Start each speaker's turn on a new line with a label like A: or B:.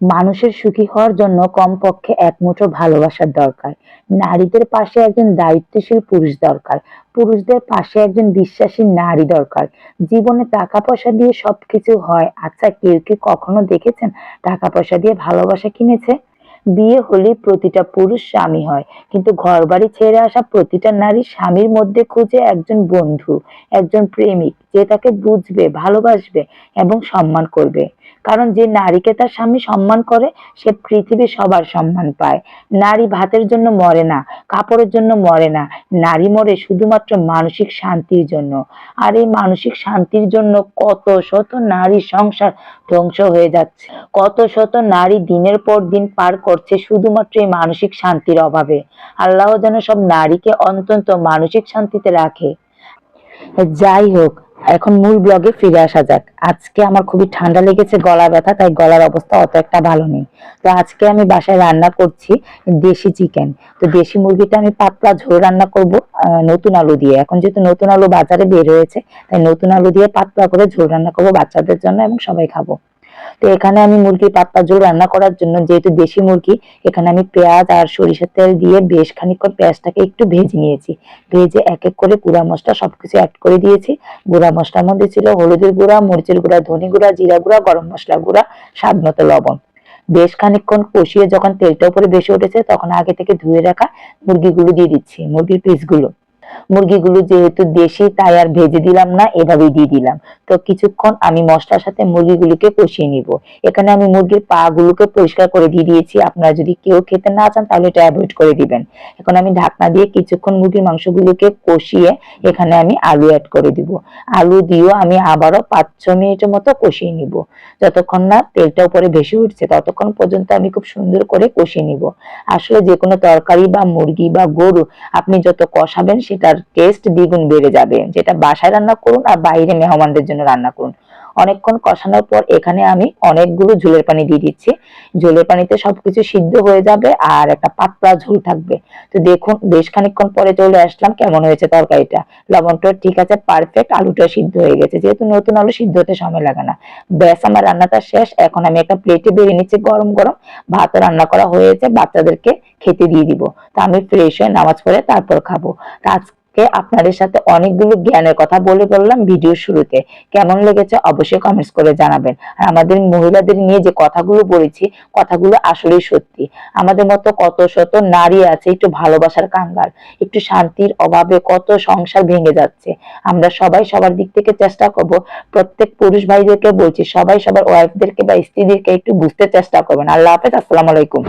A: মানুষের সুখী হওয়ার জন্য কমপক্ষে এক মুঠো ভালোবাসার দরকার। নারীদের পাশে একজন দায়িত্বশীল পুরুষ দরকার। পুরুষদের পাশে একজন বিশ্বাসী নারী দরকার। জীবনে টাকা পয়সা দিয়ে সবকিছু হয়। আচ্ছা কেউ কি কখনো দেখেছেন টাকা পয়সা দিয়ে ভালোবাসা কিনেছে? বিয়ে হলে প্রতিটা পুরুষ স্বামী হয়। কিন্তু ঘর বাড়ি ছেড়ে আসা প্রতিটা নারী স্বামীর মধ্যে খুঁজে একজন বন্ধু, একজন প্রেমিক, যে তাকে বুঝবে, ভালোবাসবে এবং সম্মান করবে। কারণ যে নারীকে তার স্বামী সম্মান করে, সে পৃথিবীর সবার সম্মান পায়। নারী ভাতের জন্য মরে না, কাপড়ের জন্য মরে না। নারী মরে শুধুমাত্র মানসিক শান্তির জন্য। আর এই মানসিক শান্তির জন্য কত শত নারী সংসার ধ্বংস হয়ে যাচ্ছে। কত শত নারী দিনের পর দিন পার করছে শুধুমাত্র এই মানসিক শান্তির অভাবে। আল্লাহ যেন সব নারীকে অন্তত মানসিক শান্তিতে রাখে। যাই হোক এখন মূল ব্লগে ফিরে আসা যাক। আজকে আমার খুবই ঠান্ডা লেগেছে, গলা ব্যথা, তাই গলার অবস্থা অত একটা ভালো নেই। তো আজকে আমি বাসায় রান্না করছি দেশি চিকেন। তো দেশি মুরগিটা আমি পাতলা ঝোল রান্না করব নতুন আলু দিয়ে। এখন যেহেতু নতুন আলু বাজারে বের হয়েছে, তাই নতুন আলু দিয়ে পাতলা করে ঝোল রান্না করব বাচ্চাদের জন্য এবং সবাই খাব। তো এখানে আমি মুরগির পাতলা ঝোল রান্না করার জন্য যেহেতু দেশি মুরগি, এখানে আমি পেঁয়াজ আর সরিষার তেল দিয়ে বেশ খানিকক্ষণ পেঁয়াজটাকে একটু ভেজে নিয়েছি। ভেজে এক এক করে গুঁড়া মশলা সবকিছু অ্যাড করে দিয়েছি। গুঁড়া মশলার মধ্যে ছিল হলুদের গুঁড়া, মরিচের গুঁড়া, ধনে গুঁড়া, জিরা গুঁড়া, গরম মশলা গুঁড়া, স্বাদ মতো লবণ। বেশ খানিকক্ষণ কষিয়ে যখন তেলটা উপরে বেশি উঠেছে, তখন আগে থেকে ধুয়ে রাখা মুরগিগুলো দিয়ে দিচ্ছি, মুরগির পিসগুলো মুরগিগুলো যেহেতু দেশি, তাই আর ভেজে দিলাম না, এভাবেই দিয়ে দিলাম। তো কিছুক্ষণ আমি মশলার সাথে মুরগিগুলোকে কষিয়ে নিব। এখানে আমি মুরগির পা গুলোকে পরিষ্কার করে দিয়ে দিয়েছি। আপনারা যদি কেউ খেতে না চান, তাহলে এটা অ্যাভয়েড করে দিবেন। এখন আমি ঢাকনা দিয়ে কিছুক্ষণ মুরগির মাংসগুলোকে কষিয়ে এখানে আমি আলু অ্যাড করে দিব। আলু দিয়েও আমি আবারও পাঁচ ছ মিনিটের মতো কষিয়ে নিব। যতক্ষণ না তেলটা উপরে ভেসে উঠছে, ততক্ষণ পর্যন্ত আমি খুব সুন্দর করে কষিয়ে নিব। আসলে যে কোনো তরকারি বা মুরগি বা গরু, আপনি যত কষাবেন সেটার টেস্ট দ্বিগুণ বেড়ে যাবে। যেটা বাসায় রান্না করুন আর বাইরে মেহমানদের জন্য রান্না করুন। অনেকক্ষণ কষানোর পর এখানে আমি অনেকগুলো ঝোলের পানি দিয়ে দিচ্ছি। ঝোলের পানিতে সবকিছু সিদ্ধ হয়ে যাবে আর একটা পাতলা ঝোল থাকবে। তো দেখুন, বেশ খানিকক্ষণ পরে চলে আসলাম। কেমন হয়েছে তরকারিটা? লবণটা ঠিক আছে পারফেক্ট আলুটা সিদ্ধ হয়ে গেছে। যেহেতু নতুন আলু সিদ্ধ হতে সময় লাগে না। ব্যাস, আমার রান্নাটা শেষ। এখন আমি একটা প্লেটে বেরিয়ে নিচ্ছি গরম গরম। ভাত রান্না করা হয়েছে। বাচ্চাদেরকে খেতে দিয়ে দিব। তো আমি ফ্রেশ হয়ে নামাজ পড়ে তারপর খাব। তো আজকে আপনাদের সাথে অনেকগুলো জ্ঞানের কথা বলে বললাম ভিডিও শুরুতে। কেমন লেগেছে অবশ্যই কমেন্টস করে জানাবেন। আর আমাদের মহিলাদের নিয়ে যে কথাগুলো বলেছি, কথাগুলো আসলেই সত্যি। আমাদের মতো কত শত নারী আছে একটু ভালোবাসার কাঙ্গাল। একটু শান্তির অভাবে কত সংসার ভেঙে যাচ্ছে। আমরা সবাই সবার দিক থেকে চেষ্টা করব। প্রত্যেক পুরুষ ভাইদেরকে বলছি, সবাই সবার ওয়াইফদেরকে বা স্ত্রীদেরকে একটু বুঝতে চেষ্টা করবেন। আল্লাহ হাফেজ, আসসালামু আলাইকুম।